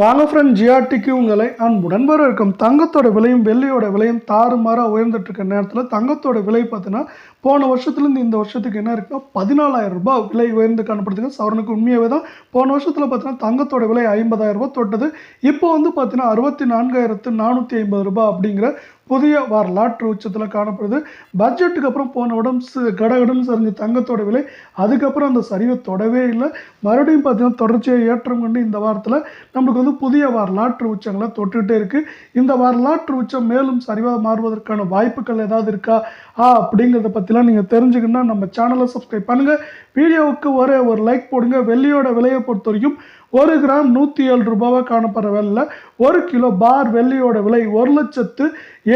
வாங்க ஃப்ரெண்ட் ஜிஆர்டிக்கு உங்களை அன்புடன் வரவேற்கும். தங்கத்தோட விலையும் வெள்ளியோட விலையும் தாறுமாறாக உயர்ந்துட்டு இருக்க நேரத்தில் தங்கத்தோட விலை பார்த்தீங்கன்னா போன வருஷத்துலேருந்து இந்த வருஷத்துக்கு என்ன இருக்குன்னா பதினாலாயிரம் ரூபாய் விலை உயர்ந்து காணப்படுதுங்க. சவரனுக்கு உண்மையாகவே தான். போன வருஷத்தில் பார்த்தீங்கன்னா தங்கத்தோட விலை ஐம்பதாயிரம் ரூபாய் தொட்டது. இப்போ வந்து பார்த்தீங்கன்னா அறுபத்தி நான்காயிரத்து நானூற்றி ஐம்பது ரூபாய் அப்படிங்கிற புதிய வரலாற்று உச்சத்தில் காணப்படுது. பட்ஜெட்டுக்கு அப்புறம் போன விடம் கடகடன் சரிஞ்ச தங்கத்தோட விலை அதுக்கப்புறம் அந்த சரிவை தொடவே இல்லை. மறுபடியும் பார்த்தீங்கன்னா தொடர்ச்சியாக ஏற்றம் கொண்டு இந்த வாரத்தில் நம்மளுக்கு வந்து புதிய வரலாற்று உச்சங்களை தொட்டுக்கிட்டே இருக்குது இந்த வரலாற்று உச்சம் மேலும் சரிவாக மாறுவதற்கான வாய்ப்புகள் ஏதாவது இருக்கா? ஆ அப்படிங்கிறத பற்றிலாம் நீங்கள் தெரிஞ்சுக்கணுன்னா நம்ம சேனலை சப்ஸ்கிரைப் பண்ணுங்கள் வீடியோவுக்கு ஒரே ஒரு லைக் போடுங்க. வெள்ளியோட விலையை பொறுத்த வரைக்கும் ஒரு கிராம் நூற்றி ஏழு ரூபாவாக காணப்படுற வெள்ளை ஒரு கிலோ பார் வெள்ளியோட விலை ஒரு லட்சத்து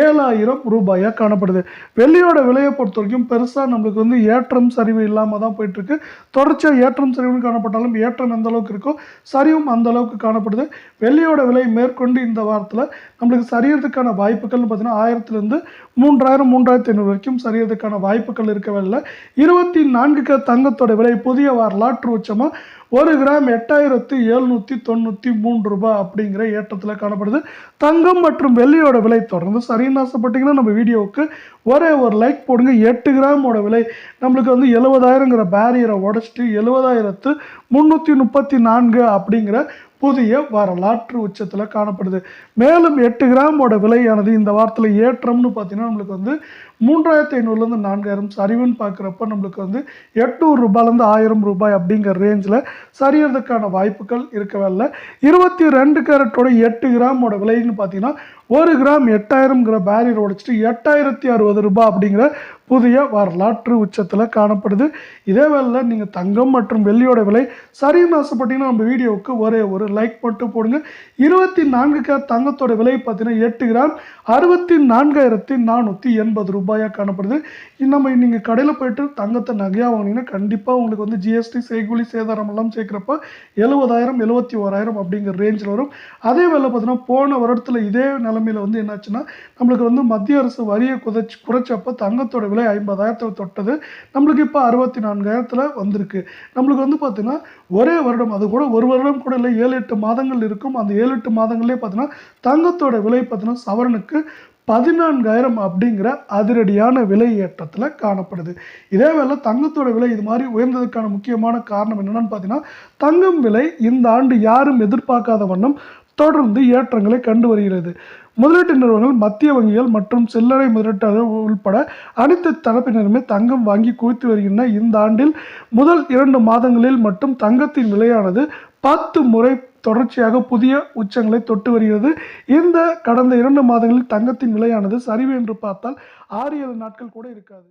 ஏழாயிரம் ரூபாயாக காணப்படுது. வெள்ளியோட விலையை பொறுத்த வரைக்கும் பெருசாக நம்மளுக்கு வந்து ஏற்றம் சரிவு இல்லாமல் தான் போயிட்டுருக்கு. தொடர்ச்சியாக ஏற்றம் சரிவுன்னு காணப்பட்டாலும் ஏற்றம் எந்த அளவுக்கு இருக்கோ சரிவும் அந்த அளவுக்கு காணப்படுது. வெள்ளியோட விலை மேற்கொண்டு இந்த வாரத்தில் நம்மளுக்கு சரியறதுக்கான வாய்ப்புகள்னு பார்த்தீங்கன்னா ஆயிரத்துலேருந்து மூன்றாயிரம் மூன்றாயிரத்தி ஐநூறு வரைக்கும் சரியறதுக்கான வாய்ப்புகள் இருக்கவே இல்லை. இருபத்தி நான்குக்கு தங்கத்தோட விலை புதிய வரலாற்று உச்சமாக ஒரு கிராம் எட்டாயிரத்து எழுநூற்றி தொண்ணூற்றி மூன்று ரூபாய் அப்படிங்கிற ஏற்றத்தில் காணப்படுது. தங்கம் மற்றும் வெள்ளியோட விலை தொடர்ந்து சரின்னு ஆசைப்பட்டிங்கன்னா நம்ம வீடியோவுக்கு ஒரே ஒரு லைக் போடுங்க. எட்டு கிராமோட விலை நம்மளுக்கு வந்து எழுபதாயிரங்கிற பேரியரை உடச்சிட்டு எழுபதாயிரத்து முந்நூற்றி முப்பத்தி நான்கு அப்படிங்கிற புதிய வரலாற்று உச்சத்தில் காணப்படுது. மேலும் எட்டு கிராமோட விலையானது இந்த வாரத்தில் ஏற்றம்னு பார்த்தீங்கன்னா நம்மளுக்கு வந்து மூன்றாயிரத்தி ஐநூறுலேருந்து நான்காயிரம் சரிவுன்னு பார்க்குறப்ப நம்மளுக்கு வந்து எட்நூறு ரூபாயிலேருந்து ஆயிரம் ரூபாய் அப்படிங்கிற ரேஞ்சில் சரியறதுக்கான வாய்ப்புகள் இருக்கவே இல்லை. இருபத்தி ரெண்டு கேரட்டோட எட்டு கிராமோட விலைன்னு பார்த்தீங்கன்னா ஒரு கிராம் எட்டாயிரம்ங்கிற பேரியர் உடைச்சிட்டு எட்டாயிரத்தி அறுபது ரூபாய் அப்படிங்கிற புதிய வரலாற்று உச்சத்தில் காணப்படுது. இதே வேளையில் நீங்கள் தங்கம் மற்றும் வெள்ளியோட விலை சரின்னு ஆசைப்பட்டீங்கன்னா நம்ம வீடியோவுக்கு ஒரே ஒரு லைக் மட்டும் போடுங்க. இருபத்தி நான்கு கே தங்கத்தோட விலை பார்த்தீங்கன்னா எட்டு கிராம் அறுபத்தி நான்காயிரத்தி நானூற்றி எண்பது ரூபாயாக காணப்படுது. நம்ம நீங்கள் கடையில் போயிட்டு தங்கத்தை நகையாக வாங்கினீங்கன்னா கண்டிப்பாக உங்களுக்கு வந்து ஜிஎஸ்டி செய்கூலி சேதாரம் எல்லாம் சேர்க்குறப்ப எழுபதாயிரம் எழுபத்தி ஓராயிரம் அப்படிங்கிற ரேஞ்சில் வரும். அதே வேலை பார்த்தீங்கன்னா போன வருடத்தில் இதே நிலமையில் வந்து என்னாச்சுன்னா நம்மளுக்கு வந்து மத்திய அரசு வரியை குறைச்சி குறைச்சப்போ தங்கத்தோட விலை ஐம்பதாயிரத்தில் தொட்டது. நம்மளுக்கு இப்போ அறுபத்தி நான்காயிரத்தில் வந்திருக்கு. நம்மளுக்கு வந்து பார்த்தீங்கன்னா ஒரே வருடம் அது கூட ஒரு வருடம் கூட இல்லை ஏழு எட்டு மாதங்கள் இருக்கும். அந்த ஏழு எட்டு மாதங்களே பார்த்தீங்கன்னா தங்கத்தோட விலை பார்த்தீங்கன்னா சவரனுக்கு பதினான்காயிரம் அப்படிங்கிற அதிரடியான விலை ஏற்றத்தில் காணப்படுது. இதே வேளை தங்கத்தோட விலை இது மாதிரி உயர்ந்ததுக்கான முக்கியமான காரணம் என்னென்னு பார்த்தீங்கன்னா தங்கம் விலை இந்த ஆண்டு யாரும் எதிர்பார்க்காத வண்ணம் தொடர்ந்து ஏற்றங்களை கண்டு வருகிறது. முதலீட்டு நிறுவனங்கள் மத்திய வங்கிகள் மற்றும் சில்லறை முதலீட்டாளர்கள் உள்பட அனைத்து தரப்பினருமே தங்கம் வாங்கி குவித்து வருகின்றன. இந்த ஆண்டில் முதல் இரண்டு மாதங்களில் மட்டும் தங்கத்தின் விலையானது பத்து முறை தொடர்ச்சியாக புதிய உச்சங்களை தொட்டு வருகிறது. இந்த கடந்த இரண்டு மாதங்களில் தங்கத்தின் விலையானது சரிவு என்று பார்த்தால் ஆறு ஏழு நாட்கள் கூட இருக்காது.